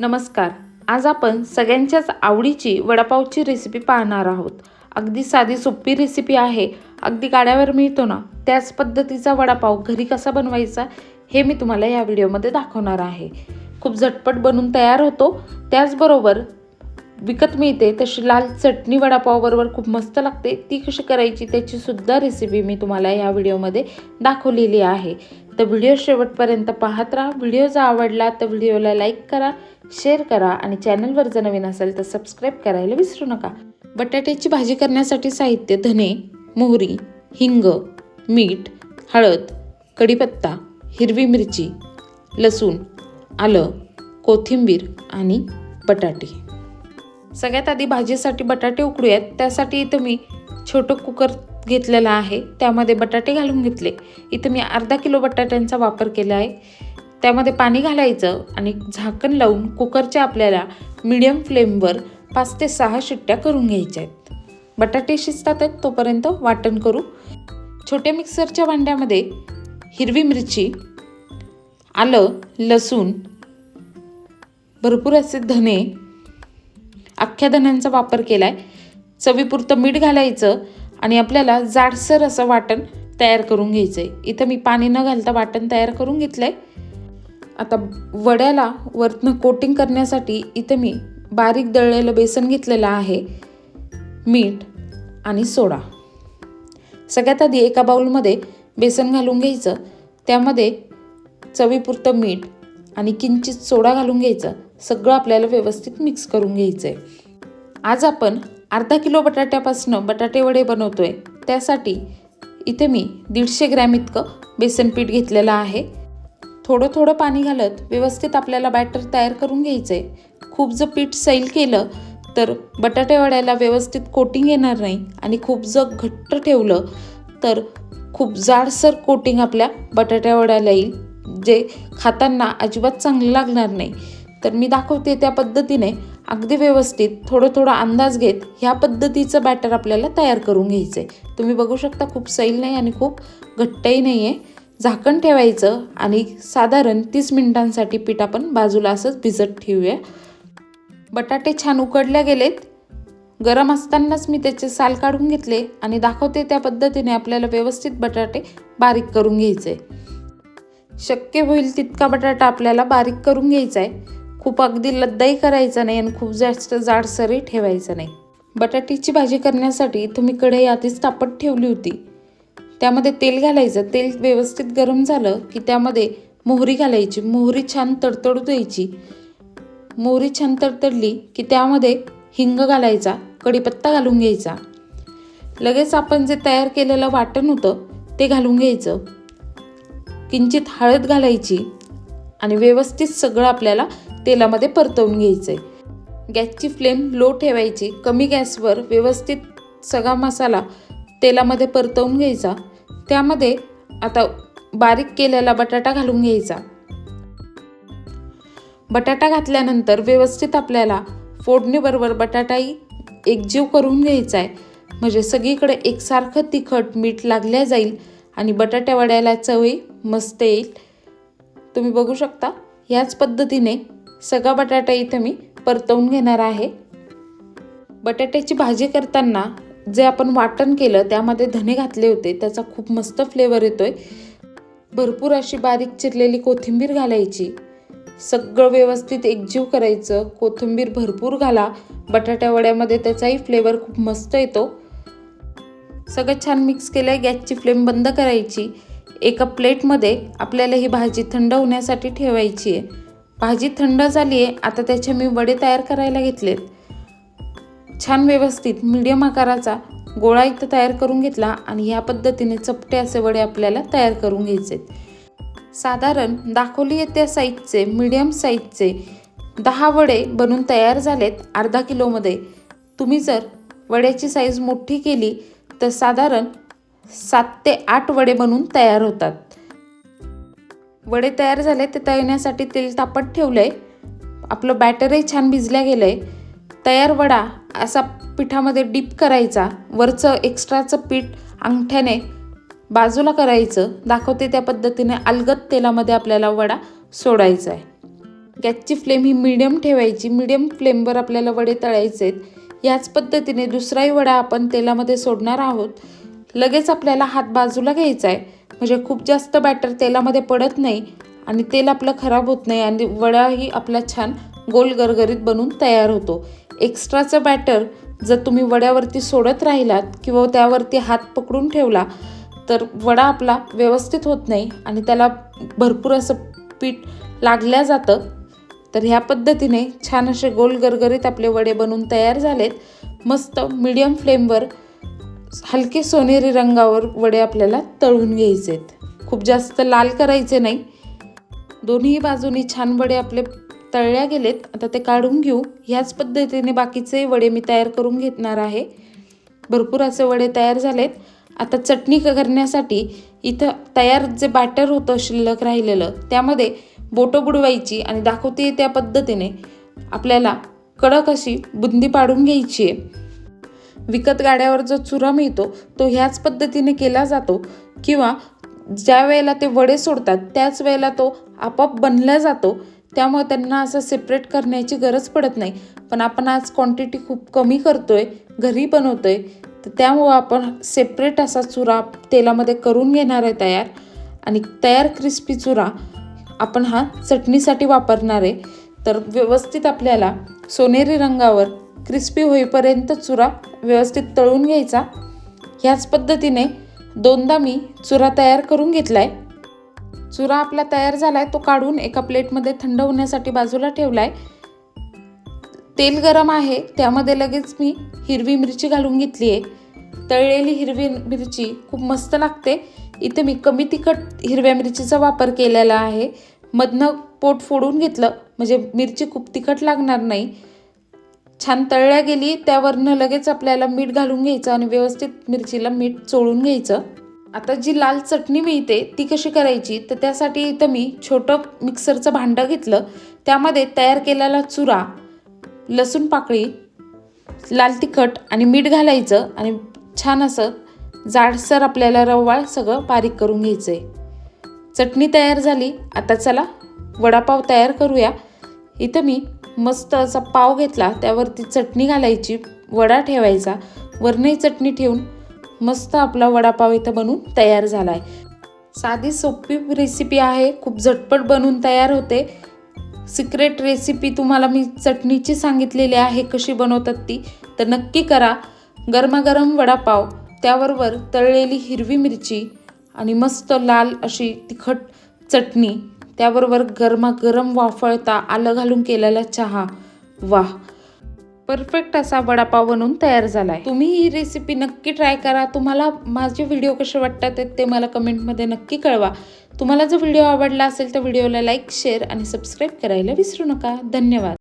नमस्कार. आज आपण सगळ्यांच्याच आवडीची वडापावची रेसिपी पाहणार आहोत. अगदी साधी सोपी रेसिपी आहे. अगदी गाड्यावर मिळतो ना त्याच पद्धतीचा वडापाव घरी कसा बनवायचा हे मी तुम्हाला या व्हिडिओमध्ये दाखवणार आहे. खूप झटपट बनून तयार होतो. त्याचबरोबर विकत मिळते तशी लाल चटणी वडापावबरोबर खूप मस्त लागते. ती कशी करायची त्याचीसुद्धा रेसिपी मी तुम्हाला या व्हिडिओमध्ये दाखवलेली आहे. तर व्हिडिओ शेवटपर्यंत पाहत राहा. व्हिडिओ जर आवडला तर व्हिडिओला लाईक करा. शेअर करा आणि चॅनलवर जर नवीन असेल तर सबस्क्राईब करायला विसरू नका. बटाट्याची भाजी करण्यासाठी साहित्य धने मोहरी हिंग मीठ हळद कढीपत्ता हिरवी मिरची लसूण आलं कोथिंबीर आणि बटाटे. सगळ्यात आधी भाजीसाठी बटाटे उकडूयात. त्यासाठी इथं मी छोटं कुकर घेतलेलं आहे. त्यामध्ये बटाटे घालून घेतले. इथं मी अर्धा किलो बटाट्यांचा वापर केला आहे. त्यामध्ये पाणी घालायचं आणि झाकण लावून कुकरच्या आपल्याला मिडियम फ्लेमवर पाच ते सहा शिट्ट्या करून घ्यायच्या आहेत. बटाटे शिजतात आहेत तोपर्यंत वाटण करू. छोट्या मिक्सरच्या भांड्यामध्ये हिरवी मिरची आलं लसूण भरपूर असे धने अख्ख्या धन्यांचा वापर केला आहे चवीपुरतं मीठ घालायचं आणि आपल्याला जाडसर असं वाटण तयार करून घ्यायचं आहे इथं मी पाणी न घालता वाटण तयार करून घेतलं आहे आता वड्याला वरतनं कोटिंग करण्यासाठी इथं मी बारीक दळलेलं बेसन घेतलेलं आहे मीठ आणि सोडा. सगळ्यात आधी एका बाऊलमध्ये बेसन घालून घ्यायचं त्यामध्ये चवीपुरतं मीठ आणि किंचित सोडा घालून घ्यायचं सगळं आपल्याला व्यवस्थित मिक्स करून घ्यायचं आहे आज आपण अर्धा किलो बटाट्यापासून बटाटे वडे बनवतो आहे त्यासाठी इथे मी दीडशे ग्रॅम इतकं बेसन पीठ घेतलेलं आहे. थोडं थोडं पाणी घालत व्यवस्थित आपल्याला बॅटर तयार करून घ्यायचं. आहे खूप जर पीठ सैल केलं तर बटाटे वड्याला व्यवस्थित कोटिंग येणार नाही आणि खूप जर घट्ट ठेवलं तर खूप जाडसर कोटिंग आपल्या बटाट्या वड्याला येईल जे खाताना अजिबात चांगलं लागणार नाही. तर मी दाखवते त्या पद्धतीने. अगदी व्यवस्थित थोडं थोडं अंदाज घेत ह्या पद्धतीचं बॅटर आपल्याला तयार करून घ्यायचं आहे तुम्ही बघू शकता खूप सैल नाही आणि खूप घट्टही नाही आहे झाकण ठेवायचं आणि साधारण तीस मिनिटांसाठी पीठ आपण बाजूला असंच भिजत ठेवूया. बटाटे छान उकडल्या गेलेत. गरम असतानाच मी त्याचे साल काढून घेतले आणि दाखवते त्या पद्धतीने आपल्याला व्यवस्थित बटाटे बारीक करून घ्यायचे. शक्य होईल तितका बटाटा आपल्याला बारीक करून घ्यायचा आहे. खूप अगदी लद्दाही करायचा नाही आणि खूप जास्त जाडसरही ठेवायचं नाही. बटाट्याची भाजी करण्यासाठी तुम्ही कढई आधीच तापत ठेवली होती. त्यामध्ये तेल घालायचं. तेल व्यवस्थित गरम झालं की त्यामध्ये मोहरी घालायची. मोहरी छान तडतडू द्यायची. मोहरी छान तडतडली की त्यामध्ये हिंग घालायचा. कढीपत्ता घालून घ्यायचा. लगेच आपण जे तयार केलेलं वाटण होतं ते घालून घ्यायचं. किंचित हळद घालायची आणि व्यवस्थित सगळं आपल्याला तेलामध्ये परतवून घ्यायचं आहे गॅसची फ्लेम लो ठेवायची. कमी गॅसवर व्यवस्थित सगळा मसाला तेलामध्ये परतवून घ्यायचा. त्यामध्ये आता बारीक केलेला बटाटा घालून घ्यायचा. बटाटा घातल्यानंतर व्यवस्थित आपल्याला फोडणीबरोबर बटाटाही एकजीव करून घ्यायचा आहे. म्हणजे सगळीकडे एकसारखं तिखट मीठ लागल्या जाईल आणि बटाट्या वड्याला चवही मस्त येईल. तुम्ही बघू शकता ह्याच पद्धतीने सगळा बटाटा इथं मी परतवून घेणार आहे. बटाट्याची भाजी करताना जे आपण वाटण केलं त्यामध्ये धने घातले होते. त्याचा खूप मस्त फ्लेवर येतो आहे भरपूर अशी बारीक चिरलेली कोथिंबीर घालायची. सगळं व्यवस्थित एकजीव करायचं. कोथिंबीर भरपूर घाला. बटाट्या वड्यामध्ये त्याचाही फ्लेवर खूप मस्त येतो. सगळं छान मिक्स केलं आहे गॅसची फ्लेम बंद करायची. एका प्लेटमध्ये आपल्याला ही भाजी थंड होण्यासाठी ठेवायची आहे. भाजी थंड झाली आहे आता त्याचे मी वडे तयार करायला घेतलेत. छान व्यवस्थित मीडियम आकाराचा गोळा इथं तयार करून घेतला आणि ह्या पद्धतीने चपटे असे वडे आपल्याला तयार करून घ्यायचे साधारण दाखवली येत्या साईजचे मीडियम साईजचे दहा वडे बनून तयार झालेत अर्धा किलोमध्ये तुम्ही जर वड्याची साईज मोठी केली तर साधारण सात ते आठ वडे बनून तयार होतात. वडे तयार झाले ते तळण्यासाठी तेल तापत ठेवलं आहे आपलं बॅटरही छान भिजल्या गेलं आहे तयार वडा असा पिठामध्ये डीप करायचा. वरचं एक्स्ट्राचं पीठ अंगठ्याने बाजूला करायचं. दाखवते त्या पद्धतीने अलगद तेलामध्ये आपल्याला वडा सोडायचा आहे. गॅसची फ्लेम ही मिडियम ठेवायची. मिडियम फ्लेमवर आपल्याला वडे तळायचे आहेत. याच पद्धतीने दुसराही वडा आपण तेलामध्ये सोडणार आहोत. लगेच आपल्याला हात बाजूला घ्यायचा आहे. म्हणजे खूप जास्त बॅटर तेलामध्ये पडत नाही आणि तेल आपलं खराब होत नाही आणि वडाही आपला छान गोल गरगरीत बनून तयार होतो. एक्स्ट्राचं बॅटर जर तुम्ही वड्यावरती सोडत राहिलात किंवा त्यावरती हात पकडून ठेवला तर वडा आपला व्यवस्थित होत नाही आणि त्याला भरपूर असं पीठ लागल्या जातं. तर ह्या पद्धतीने छान असे गोल गरगरीत आपले वडे बनून तयार झालेत. मस्त मीडियम फ्लेमवर हलके सोनेरी रंगावर वडे आपल्याला तळून घ्यायचे आहेत खूप जास्त लाल करायचे नाही. दोन्ही बाजूनी छान वडे आपले तळल्या गेलेत. आता ते काढून घेऊ. ह्याच पद्धतीने बाकीचे वडे मी तयार करून घेणार आहे. भरपूर असे वडे तयार झालेत. आता चटणी करण्यासाठी इथं तयार जे बॅटर होतं शिल्लक राहिलेलं त्यामध्ये बोटं बुडवायची आणि दाखवते त्या पद्धतीने आपल्याला कडक अशी बुंदी पाडून घ्यायची आहे. विकत गाड्यावर जो चुरा मिळतो तो ह्याच पद्धतीने केला जातो किंवा ज्या वेळेला ते वडे सोडतात त्याच वेळेला तो आपोआप बनला जातो. त्यामुळे त्यांना असं सेपरेट करण्याची गरज पडत नाही. पण आपण आज क्वांटिटी खूप कमी करतो आहे घरी बनवतो आहे तर त्यामुळं आपण सेपरेट असा चुरा तेलामध्ये करून घेणार आहे तयार. आणि तयार क्रिस्पी चुरा आपण हा चटणीसाठी वापरणार आहे. तर व्यवस्थित आपल्याला सोनेरी रंगावर क्रिस्पी होईपर्यंत चुरा व्यवस्थित तळून घ्यायचा. ह्याच पद्धतीने दोनदा मी चुरा तयार करून घेतला आहे चुरा आपला तयार झालाय तो काढून एका प्लेटमध्ये थंड होण्यासाठी बाजूला ठेवलाय. तेल गरम आहे त्यामध्ये लगेच मी हिरवी मिरची घालून घेतली आहे तळलेली हिरवी मिरची खूप मस्त लागते. इथे मी कमी तिखट हिरव्या मिरचीचा वापर केलेला आहे. मधनं पोट फोडून घेतलं म्हणजे मिरची खूप तिखट लागणार नाही. छान तळल्या गेली त्यावरनं लगेच आपल्याला मीठ घालून घ्यायचं आणि व्यवस्थित मिरचीला मीठ चोळून घ्यायचं. आता जी लाल चटणी मिळते ती कशी करायची? तर त्यासाठी इथं मी छोटं मिक्सरचं भांडं घेतलं. त्यामध्ये तयार केलेला चुरा लसूण पाकळी लाल तिखट आणि मीठ घालायचं आणि छान असं जाडसर आपल्याला रवाळ सगळं बारीक करून घ्यायचं आहे चटणी तयार झाली. आता चला वडापाव तयार करूया. इथं मी मस्त असा पाव घेतला. त्यावरती चटणी घालायची. वडा ठेवायचा. वरणही चटणी ठेवून मस्त आपला वडापाव इथं बनून तयार झाला आहे साधी सोपी रेसिपी आहे खूप झटपट बनून तयार होते. सिक्रेट रेसिपी तुम्हाला मी चटणीची सांगितलेली आहे कशी बनवतात ती. तर नक्की करा. गरमागरम वडापाव त्याबरोबर तळलेली हिरवी मिरची आणि मस्त लाल अशी तिखट चटणी. त्याबरोबर गरमागरम वाफळता आलं घालून केलेला चहा. वाह! परफेक्ट असा वडापाव बनवून तयार झाला आहे तुम्ही ही रेसिपी नक्की ट्राय करा. तुम्हाला माझे व्हिडिओ कसे वाटतात ते- मला कमेंटमध्ये नक्की कळवा. तुम्हाला जर व्हिडिओ आवडला असेल तर व्हिडिओला लाईक शेअर आणि सबस्क्राईब करायला विसरू नका. धन्यवाद.